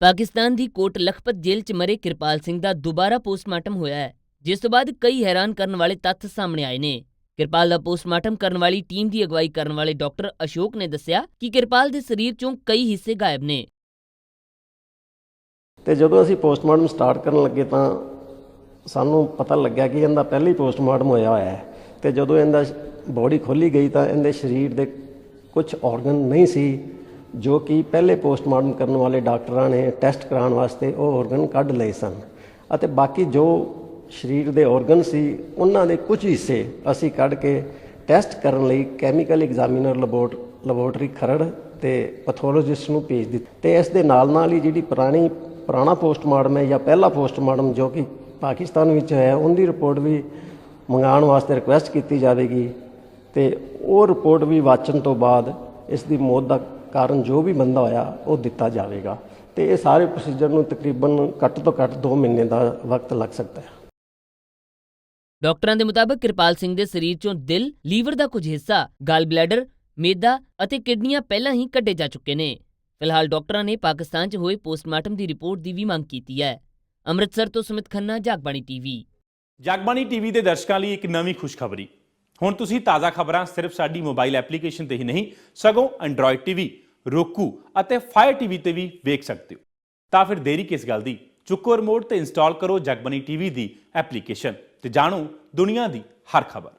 ਪਾਕਿਸਤਾਨ ਦੀ ਕੋਟ ਲਖਪਤ ਜੇਲ੍ਹ 'ਚ ਮਰੇ ਕਿਰਪਾਲ ਸਿੰਘ ਦਾ ਦੁਬਾਰਾ ਪੋਸਟਮਾਰਟਮ ਹੋਇਆ ਹੈ, ਜਿਸ ਤੋਂ ਬਾਅਦ ਕਈ ਹੈਰਾਨ ਕਰਨ ਵਾਲੇ ਤੱਥ ਸਾਹਮਣੇ ਆਏ ਨੇ। ਕਿਰਪਾਲ ਦਾ ਪੋਸਟਮਾਰਟਮ ਕਰਨ ਵਾਲੀ ਟੀਮ ਦੀ ਅਗਵਾਈ ਕਰਨ ਵਾਲੇ ਡਾਕਟਰ ਅਸ਼ੋਕ ਨੇ ਦੱਸਿਆ ਕਿ ਕਿਰਪਾਲ ਦੇ ਸਰੀਰ 'ਚੋਂ ਕਈ ਹਿੱਸੇ ਗਾਇਬ ਨੇ। ਤੇ ਜਦੋਂ ਅਸੀਂ ਪੋਸਟਮਾਰਟਮ ਸਟਾਰਟ ਕਰਨ ਲੱਗੇ ਤਾਂ ਸਾਨੂੰ ਪਤਾ ਲੱਗਿਆ ਕਿ ਇਹਦਾ ਪਹਿਲੀ ਪੋਸਟਮਾਰਟਮ ਹੋਇਆ ਹੋਇਆ ਹੈ। ਤੇ ਜਦੋਂ ਇਹਦਾ ਬੋਡੀ ਖੋਲੀ ਗਈ ਤਾਂ ਇਹਦੇ ਸਰੀਰ ਦੇ ਕੁਝ ਆਰਗਨ ਨਹੀਂ ਸੀ ਜੋ ਕਿ ਪਹਿਲੇ ਪੋਸਟਮਾਰਟਮ ਕਰਨ ਵਾਲੇ ਡਾਕਟਰਾਂ ਨੇ ਟੈਸਟ ਕਰਾਉਣ ਵਾਸਤੇ ਉਹ ਆਰਗਨ ਕੱਢ ਲਏ ਸਨ। ਅਤੇ ਬਾਕੀ ਜੋ ਸਰੀਰ ਦੇ ਆਰਗਨ ਸੀ, ਉਹਨਾਂ ਦੇ ਕੁਝ ਹਿੱਸੇ ਅਸੀਂ ਕੱਢ ਕੇ ਟੈਸਟ ਕਰਨ ਲਈ ਕੈਮੀਕਲ ਐਗਜ਼ਾਮੀਨਰ ਲੈਬੋਰਟ ਲੈਬੋਰਟਰੀ ਖਰੜ ਤੇ ਪੈਥੋਲੋਜਿਸਟ ਨੂੰ ਭੇਜ ਦਿੱਤੀ। ਤੇ ਇਸ ਦੇ ਨਾਲ ਨਾਲ ਹੀ ਜਿਹੜੀ ਪੁਰਾਣੀ, ਪੁਰਾਣਾ ਪੋਸਟਮਾਰਟਮ ਹੈ ਜਾਂ ਪਹਿਲਾ ਪੋਸਟਮਾਰਟਮ ਜੋ ਕਿ ਪਾਕਿਸਤਾਨ ਵਿੱਚ ਹੋਇਆ, ਉਹਦੀ ਰਿਪੋਰਟ ਵੀ ਮੰਗਾਉਣ ਵਾਸਤੇ ਰਿਕੁਐਸਟ ਕੀਤੀ ਜਾਵੇਗੀ। ਤੇ ਉਹ ਰਿਪੋਰਟ ਵੀ ਵਾਚਣ ਤੋਂ ਬਾਅਦ ਇਸ ਦੀ ਮੌਤ ਦਾ ਕਾਰਨ ਜੋ ਵੀ ਬੰਦਾ ਹੋਇਆ ਉਹ ਦਿੱਤਾ ਜਾਵੇਗਾ ਤੇ ਇਹ ਸਾਰੇ ਪ੍ਰੋਸੀਜਰ ਨੂੰ ਤਕਰੀਬਨ ਘੱਟ ਤੋਂ ਘੱਟ 2 ਮਹੀਨੇ ਦਾ ਵਕਤ ਲੱਗ ਸਕਦਾ ਹੈ ਡਾਕਟਰਾਂ ਦੇ ਮੁਤਾਬਕ ਕਿਰਪਾਲ ਸਿੰਘ ਦੇ ਸਰੀਰ 'ਚੋਂ ਦਿਲ, ਲੀਵਰ ਦਾ ਕੁਝ ਹਿੱਸਾ, ਗਾਲ ਬਲੈਡਰ, ਮੇਦਾ ਅਤੇ ਕਿਡਨੀਆਂ ਪਹਿਲਾਂ ਹੀ ਕੱਢੇ ਜਾ ਚੁੱਕੇ ਨੇ। ਫਿਲਹਾਲ ਡਾਕਟਰਾਂ ਨੇ ਪਾਕਿਸਤਾਨ 'ਚ ਹੋਏ ਪੋਸਟਮਾਰਟਮ ਦੀ ਰਿਪੋਰਟ ਦੀ ਵੀ ਮੰਗ ਕੀਤੀ ਹੈ। ਅੰਮ੍ਰਿਤਸਰ ਤੋਂ ਸੁਮਿਤ ਖੰਨਾ ਜਗਬਾਣੀ ਟੀਵੀ ਜਗਬਾਣੀ ਟੀਵੀ ਦੇ ਦਰਸ਼ਕਾਂ ਲਈ ਇੱਕ ਨਵੀਂ ਖੁਸ਼ਖਬਰੀ ਹੁਣ ਤੁਸੀਂ ਤਾਜ਼ਾ ਖਬਰਾਂ ਸਿਰਫ ਸਾਡੀ ਮੋਬਾਈਲ ਐਪਲੀਕੇਸ਼ਨ ਤੇ ਹੀ ਨਹੀਂ, ਸਗੋਂ ਐਂਡਰੋਇਡ ਟੀਵੀ roku ਅਤੇ ਫਾਇਰ ਟੀਵੀ ਤੇ ਵੀ ਵੇਖ ਸਕਦੇ ਹੋ। ਤਾਂ ਫਿਰ ਦੇਰੀ ਕਿਸ ਗੱਲ ਦੀ? ਚੁੱਕੋ ਰਿਮੋਟ ਤੇ ਇੰਸਟਾਲ ਕਰੋ ਜਗਬਾਣੀ ਟੀਵੀ ਦੀ ਐਪਲੀਕੇਸ਼ਨ ਤੇ ਜਾਣੋ ਦੁਨੀਆ ਦੀ ਹਰ ਖਬਰ।